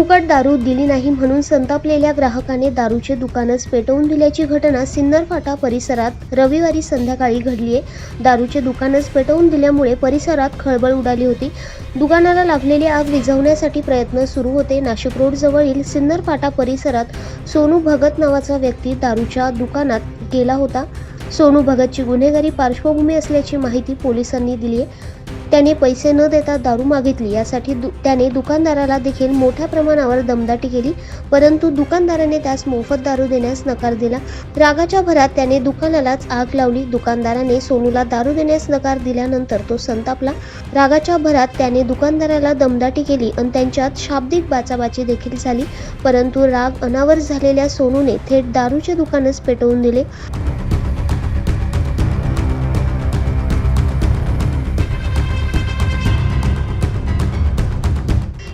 फुकट दारू दिली नाही म्हणून संतापलेल्या ग्राहकाने दारूचे दुकानच पेटवून दिल्याची घटना सिन्नर फाटा परिसरात रविवारी संध्याकाळी घडली आहे दारूचे दुकानच पेटवून दिल्यामुळे परिसरात खळबळ उडाली होती. दुकानाला लागलेली आग विझवण्यासाठी प्रयत्न सुरू होते. नाशिक रोड जवळील सिन्नर फाटा परिसरात सोनू भगत नावाचा व्यक्ती दारूच्या दुकानात गेला होता. सोनू भगतची गुन्हेगारी पार्श्वभूमी असल्याची माहिती पोलिसांनी दिली आहे त्याने पैसे न देता दारू मागितली. यासाठी दु त्याने दुकानदाराला देखील मोठ्या प्रमाणावर दमदाटी केली. परंतु दुकानदाराने त्यास मोफत दारू देण्यास नकार दिला. रागाच्या भरात त्याने दुकानालाच आग लावली. दुकानदाराने सोनूला दारू देण्यास नकार दिल्यानंतर तो संतापला. रागाच्या भरात त्याने दुकानदाराला दमदाटी केली आणि त्यांच्यात शाब्दिक बाचाबाची देखील झाली. परंतु राग अनावर झालेल्या सोनूने थेट दारूचे दुकानच पेटवून दिले.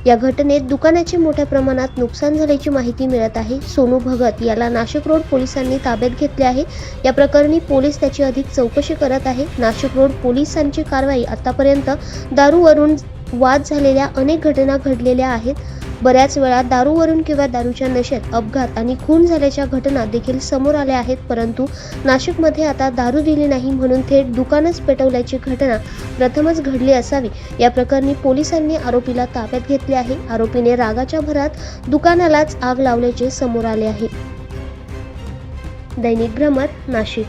या घटनेत दुकानाचे मोठ्या प्रमाणात नुकसान झाल्याची माहिती मिळत आहे. सोनू भगत याला नाशिक रोड पोलिसांनी ताब्यात घेतले आहे. या प्रकरणी पोलीस त्याची अधिक चौकशी करत आहे. नाशिक रोड पोलिसांची कारवाई आतापर्यंत दारूवरून वाद झालेल्या अनेक घटना घडलेल्या आहेत. बऱ्याच वेळा दारूवरून किंवा दारूच्या नशेत अपघात आणि खून झाल्याच्या घटना देखील समोर आल्या आहेत परंतु नाशिकमध्ये आता दारू दिली नाही म्हणून थेट दुकानच पेटवल्याची घटना प्रथमच घडली असावी. या प्रकरणी पोलिसांनी आरोपीला ताब्यात घेतले आहे. आरोपीने रागाच्या भरात दुकानालाच आग लावल्याचे समोर आले आहे. दैनिक भ्रमर नाशिक.